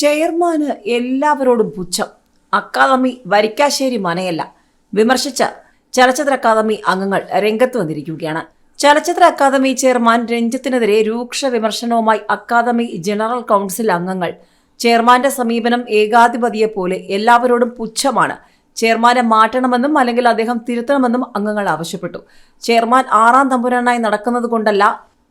ചെയർമാന് എല്ലാവരോടും പുച്ഛം. അക്കാദമി വരിക്കാശ്ശേരി മനയല്ല. വിമർശിച്ച ചലച്ചിത്ര അക്കാദമി അംഗങ്ങൾ രംഗത്ത് വന്നിരിക്കുകയാണ്. ചലച്ചിത്ര അക്കാദമി ചെയർമാൻ രഞ്ജിത്തിനെതിരെ രൂക്ഷ വിമർശനവുമായി അക്കാദമി ജനറൽ കൗൺസിൽ അംഗങ്ങൾ. ചെയർമാന്റെ സമീപനം ഏകാധിപതിയെ പോലെ എല്ലാവരോടും പുച്ഛമാണ്. ചെയർമാനെ മാറ്റണമെന്നും അല്ലെങ്കിൽ അദ്ദേഹം തിരുത്തണമെന്നും അംഗങ്ങൾ ആവശ്യപ്പെട്ടു. ചെയർമാൻ ആറാം തമ്പുരാനായി നടക്കുന്നത് കൊണ്ടല്ല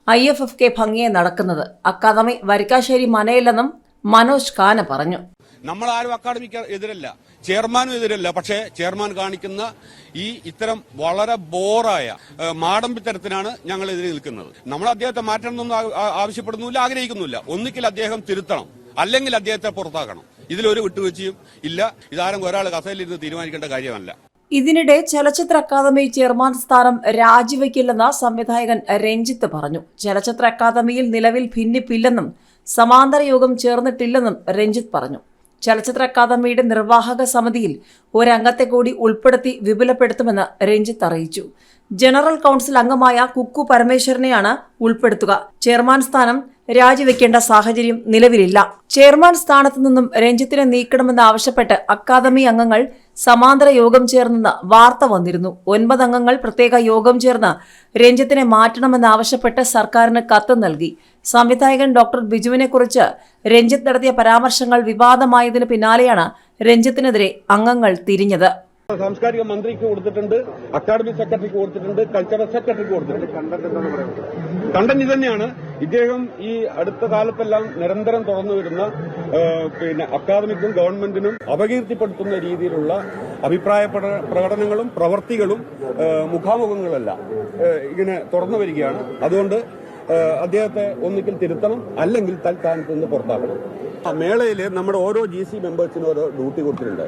ഐ എഫ് എഫ് കെ ഭംഗിയെ നടക്കുന്നത്. അക്കാദമി വരിക്കാശ്ശേരി മനയില്ലെന്നും മനോജ് കാന പറഞ്ഞു. നമ്മൾ ആരും അക്കാഡമിക്ക് എതിരല്ല. ചെയർമാനും എതിരല്ല. പക്ഷേ ചെയർമാൻ കാണിക്കുന്ന ഈ ഇത്തരം വളരെ ബോറായ മാടമ്പിത്തരത്തിനാണ് ഞങ്ങൾ എതിരെ നിൽക്കുന്നത്. നമ്മൾ അദ്ദേഹത്തെ മാറ്റണമെന്നൊന്നും ആവശ്യപ്പെടുന്നില്ല ആഗ്രഹിക്കുന്നില്ല ഒന്നിക്കിൽ അദ്ദേഹം തിരുത്തണം. അല്ലെങ്കിൽ അദ്ദേഹത്തെ പുറത്താക്കണം. ഇതിലൊരു വിട്ടുവീഴ്ചയും ഇല്ല. ഇതാരും ഒരാൾ കസയിലിരുന്ന് തീരുമാനിക്കേണ്ട കാര്യമല്ല. ഇതിനിടെ ചലച്ചിത്ര അക്കാദമി ചെയർമാൻ സ്ഥാനം രാജിവെക്കില്ലെന്ന് സംവിധായകൻ രഞ്ജിത്ത് പറഞ്ഞു. ചലച്ചിത്ര അക്കാദമിയിൽ നിലവിൽ ഭിന്നിപ്പില്ലെന്നും സമാന്തര യോഗം ചേർന്നിട്ടില്ലെന്നും രഞ്ജിത്ത് പറഞ്ഞു. ചലച്ചിത്ര അക്കാദമിയുടെ നിർവാഹക സമിതിയിൽ ഒരംഗത്തെ കൂടി ഉൾപ്പെടുത്തി വിപുലപ്പെടുത്തുമെന്ന് രഞ്ജിത്ത് അറിയിച്ചു. ജനറൽ കൗൺസിൽ അംഗമായ കുക്കു പരമേശ്വരനെയാണ് ഉൾപ്പെടുത്തുക. ചെയർമാൻ സ്ഥാനം രാജിവെക്കേണ്ട സാഹചര്യം നിലവിലില്ല. ചെയർമാൻ സ്ഥാനത്തു നിന്നും രഞ്ജിത്തിനെ നീക്കണമെന്ന് ആവശ്യപ്പെട്ട് അക്കാദമി അംഗങ്ങൾ സമാന്തര യോഗം ചേർന്നെന്ന് വാർത്ത വന്നിരുന്നു. ഒൻപത് അംഗങ്ങൾ പ്രത്യേക യോഗം ചേർന്ന് രഞ്ജിത്തിനെ മാറ്റണമെന്ന് ആവശ്യപ്പെട്ട് സർക്കാരിന് കത്ത് നൽകി. സംവിധായകൻ ഡോക്ടർ ബിജുവിനെ കുറിച്ച് രഞ്ജിത്ത് നടത്തിയ പരാമർശങ്ങൾ വിവാദമായതിനു പിന്നാലെയാണ് രഞ്ജിത്തിനെതിരെ അംഗങ്ങൾ തിരിഞ്ഞത്. സാംസ്കാരിക മന്ത്രിക്ക് കൊടുത്തിട്ടുണ്ട് അക്കാദമി സെക്രട്ടറിക്ക് കൊടുത്തിട്ടുണ്ട് കൾച്ചറൽ സെക്രട്ടറിക്ക് കൊടുത്തിട്ടുണ്ട്. കണ്ടന്റ് തന്നെയാണ് ഇദ്ദേഹം ഈ അടുത്ത കാലത്തെല്ലാം നിരന്തരം തുറന്നു വരുന്ന പിന്നെ അക്കാദമിക്കും ഗവൺമെന്റിനും അപകീർത്തിപ്പെടുത്തുന്ന രീതിയിലുള്ള അഭിപ്രായ പ്രകടനങ്ങളും പ്രവൃത്തികളും മുഖാമുഖങ്ങളല്ല ഇങ്ങനെ തുറന്നു വരികയാണ്. അതുകൊണ്ട് അദ്ദേഹത്തെ ഒന്നുകിൽ തിരുത്തണം അല്ലെങ്കിൽ തൽക്കാലത്ത് നിന്ന് പുറത്താക്കണം. ആ മേളയിൽ നമ്മുടെ ഓരോ ജി സി മെമ്പേഴ്സിനും ഓരോ ഡ്യൂട്ടി കൊടുത്തിട്ടുണ്ട്.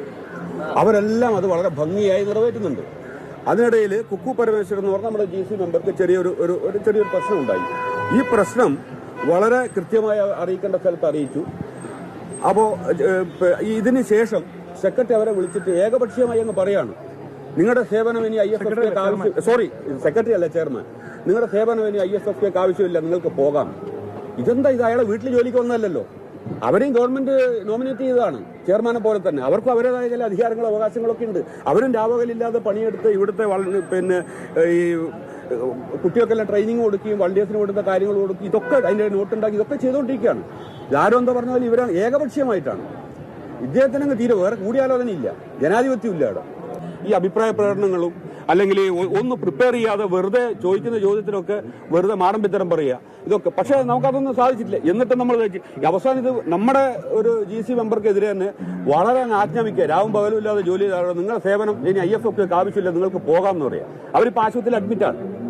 അവരെല്ലാം അത് വളരെ ഭംഗിയായി നിറവേറ്റുന്നുണ്ട്. അതിനിടയിൽ കുക്കു പരമേശ്വരൻ എന്ന് പറഞ്ഞ നമ്മുടെ ജി സി മെമ്പർക്ക് ചെറിയൊരു ഒരു ഒരു ചെറിയൊരു പ്രശ്നം ഉണ്ടായി. ഈ പ്രശ്നം വളരെ കൃത്യമായി അറിയിക്കേണ്ട സ്ഥലത്ത് അറിയിച്ചു. അപ്പോൾ ഇതിന് ശേഷം സെക്രട്ടറി അവരെ വിളിച്ചിട്ട് ഏകപക്ഷീയമായി അങ്ങ് പറയാണ്. നിങ്ങളുടെ സേവനം ഇനി ഐ എഫ് സോറി സെക്രട്ടറി അല്ല ചെയർമാൻ നിങ്ങളുടെ സേവനം ഇനി ഐ എസ് എഫ് കെക്ക് ആവശ്യമില്ല നിങ്ങൾക്ക് പോകാം. ഇതെന്താ ഇത്? അയാളെ വീട്ടിൽ ജോലിക്ക് വന്നതല്ലല്ലോ. അവരെയും ഗവൺമെന്റ് നോമിനേറ്റ് ചെയ്തതാണ് ചെയർമാനെ പോലെ തന്നെ. അവർക്കും അവരുടേതായ ചില അധികാരങ്ങളും അവകാശങ്ങളൊക്കെ ഉണ്ട്. അവരും രാവകലില്ലാതെ പണിയെടുത്ത് ഇവിടുത്തെ പിന്നെ ഈ കുട്ടികൾക്കെല്ലാം ട്രെയിനിങ് കൊടുക്കുകയും വണ്ടിയേഴ്സിന് കൊടുത്ത കാര്യങ്ങൾ കൊടുക്കുകയും ഇതൊക്കെ അതിന്റെ നോട്ടുണ്ടാക്കി ഇതൊക്കെ ചെയ്തുകൊണ്ടിരിക്കുകയാണ്. ഇതാരും എന്താ പറഞ്ഞാൽ ഇവരെ ഏകപക്ഷീയമായിട്ടാണ്. ഇദ്ദേഹത്തിനങ്ങ് തീരെ വേറെ കൂടിയാലോചനയില്ല. ജനാധിപത്യം ഇല്ല അവിടെ. ഈ അഭിപ്രായ പ്രകടനങ്ങളും അല്ലെങ്കിൽ ഒന്ന് പ്രിപ്പയർ ചെയ്യാതെ വെറുതെ ചോദിക്കുന്ന ചോദ്യത്തിനൊക്കെ വെറുതെ മാടമ്പിത്തരം പറയുക. ഇതൊക്കെ. പക്ഷേ നമുക്കതൊന്നും സാധിച്ചിട്ടില്ല. എന്നിട്ട് നമ്മൾ അവസാനം ഇത് നമ്മുടെ ഒരു ജി സി മെമ്പർക്കെതിരെ തന്നെ വളരെ ആജ്ഞാപിക്കുക. രാവും പകലും ഇല്ലാതെ ജോലി ചെയ്ത നിങ്ങളുടെ സേവനം ഇനി ഐ എഫ് ഒക്കെ ആവശ്യമില്ല നിങ്ങൾക്ക് പോകാം എന്ന് പറയാം. അവരിപ്പോൾ ആശുപത്രിയിൽ അഡ്മിറ്റാണ്